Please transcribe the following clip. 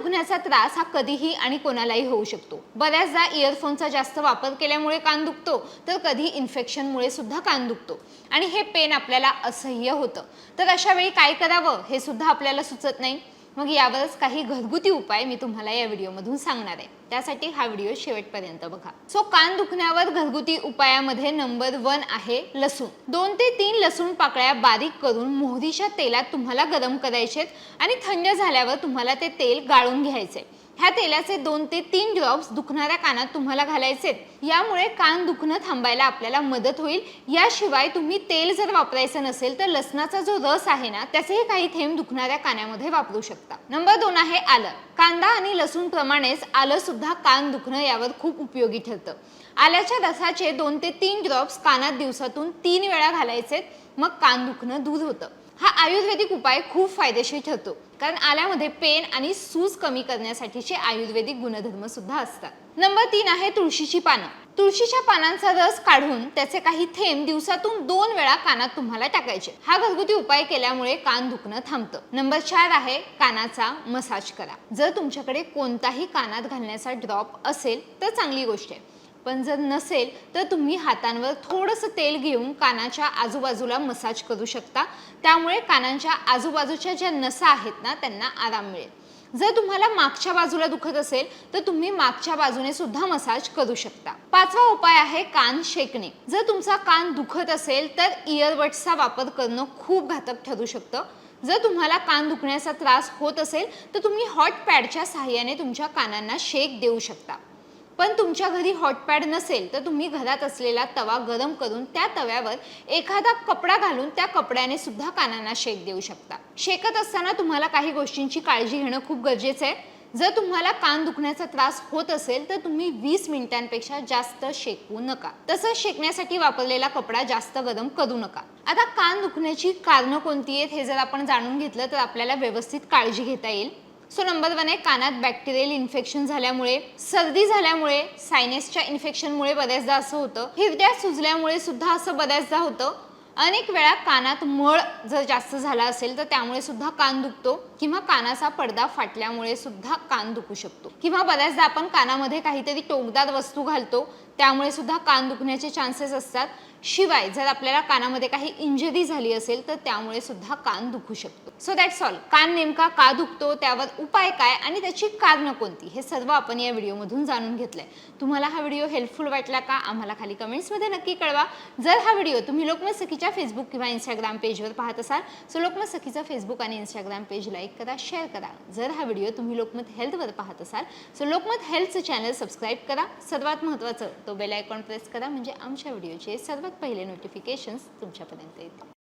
दुखण्याचा त्रास हा कधीही आणि कोणालाही होऊ शकतो. बऱ्याचदा इयरफोनचा जास्त वापर केल्यामुळे कान दुखतो तर कधी इन्फेक्शनमुळे सुद्धा कान दुखतो. आणि हे पेन आपल्याला असह्य होतं. तर अशा वेळी काय करावं हे सुद्धा आपल्याला सुचत नाही. मग यावरच काही घरगुती उपाय मी तुम्हाला या व्हिडिओमधून सांगणार आहे. त्यासाठी हा व्हिडिओ शेवटपर्यंत बघा. सो कान दुखण्यावर घरगुती उपायामध्ये नंबर वन आहे लसूण. दोन ते तीन लसूण पाकळ्या बारीक करून मोहरीच्या तेलात तुम्हाला गरम करायचे आणि थंड झाल्यावर तुम्हाला ते तेल गाळून घ्यायचे ह्या तेलाचे दोन ते तीन ड्रॉप्स दुखणाऱ्या कानात तुम्हाला घालायचे यामुळे कान दुखणं थांबायला आपल्याला मदत होईल. याशिवाय तुम्ही तेल जर वापरायचं नसेल तर लसणाचा जो रस आहे ना त्याचेही काही थेंब दुखणाऱ्या कानामध्ये वापरू शकता. नंबर दोन आहे आलं. कांदा आणि लसूण प्रमाणेच आलं सुद्धा कान दुखणं यावर खूप उपयोगी ठरतं. आल्याच्या रसाचे दोन ते तीन ड्रॉप्स कानात दिवसातून तीन वेळा घालायचे मग कान दुखणं दूर होतं. हा आयुर्वेदिक उपाय खूप फायदेशीर ठरतो. कारण आल्यामध्ये पेन आणि सूज कमी करण्यासाठी आयुर्वेदिक गुणधर्म सुद्धा असतात. नंबर तीन आहे तुळशीची पानं. तुळशीच्या पानांचा रस काढून त्याचे काही थेंब दिवसातून दोन वेळा कानात तुम्हाला टाकायचे. हा घरगुती उपाय केल्यामुळे कान दुखणं थांबतं. नंबर चार आहे कानाचा मसाज करा. जर तुमच्याकडे कोणताही कानात घालण्याचा ड्रॉप असेल तर चांगली गोष्ट आहे. पण जर नसेल तर तुम्ही हातांवर थोडंसं तेल घेऊन कानाच्या आजूबाजूला मसाज करू शकता. त्यामुळे कानांच्या आजूबाजूच्या ज्या नसा आहेत ना त्यांना आराम मिळेल. जर तुम्हाला मागच्या बाजूला दुखत असेल तर तुम्ही मागच्या बाजूने सुद्धा मसाज करू शकता. पाचवा उपाय आहे कान शेकणे. जर तुमचा कान दुखत असेल तर इयरबड्सचा वापर करणं खूप घातक ठरू शकतं. जर तुम्हाला कान दुखण्याचा त्रास होत असेल तर तुम्ही हॉट पॅडच्या सहाय्याने तुमच्या कानांना शेक देऊ शकता. पण तुमच्या घरी हॉटपॅड नसेल तर तुम्ही घरात असलेला तवा गरम करून त्या तव्यावर एखादा कपडा घालून त्या कपड्याने सुद्धा कानांना शेक देऊ शकता. शेकत असताना तुम्हाला काही गोष्टींची काळजी घेणं खूप गरजेचं आहे. जर तुम्हाला कान दुखण्याचा त्रास होत असेल तर तुम्ही वीस मिनिटांपेक्षा जास्त शेकू नका. तसंच शेकण्यासाठी वापरलेला कपडा जास्त गरम करू नका. आता कान दुखण्याची कारणं कोणती आहेत हे जर आपण जाणून घेतलं तर आपल्याला व्यवस्थित काळजी घेता येईल. सो नंबर वन आहे कानात बॅक्टेरियल इन्फेक्शन झाल्यामुळे सर्दी झाल्यामुळे सायनेसच्या इन्फेक्शनमुळे बऱ्याचदा असं होतं. हिरड्या सुजल्यामुळे सुद्धा असं बऱ्याचदा होतं. अनेक वेळा कानात मळ जर जास्त झाला असेल तर त्यामुळे सुद्धा कान दुखतो किंवा कानाचा पडदा फाटल्यामुळे सुद्धा कान दुखू शकतो. किंवा बऱ्याचदा आपण कानामध्ये काहीतरी टोकदार वस्तू घालतो त्यामुळे सुद्धा कान दुखण्याचे चान्सेस असतात. शिवाय जर आपल्याला कानामध्ये काही इंजरी झाली असेल तर त्यामुळे सुद्धा कान दुखू शकतो. सो दॅट्स ऑल कान नेमका का दुखतो त्यावर उपाय काय आणि त्याची कारणं कोणती? हे सर्व आपण या व्हिडिओमधून जाणून घेतलंय. तुम्हाला हा व्हिडिओ हेल्पफुल वाटला का? आम्हाला खाली कमेंट्समध्ये नक्की कळवा. जर हा व्हिडिओ तुम्ही लोकमत सखीच्या फेसबुक किंवा इंस्टाग्राम पेजवर पाहत असाल सो लोकमत सखीचा फेसबुक आणि इंस्टाग्राम पेज लाईक करा शेअर करा. जर हा व्हिडिओ तुम्ही लोकमत हेल्थवर पाहत असाल सो लोकमत हेल्थचं चॅनल सबस्क्राईब करा. सर्वात महत्त्वाचं तो बेल आयकॉन प्रेस करा म्हणजे आमच्या व्हिडिओचे सर्वात पहिले नोटिफिकेशन्स तुमच्यापर्यंत येतील.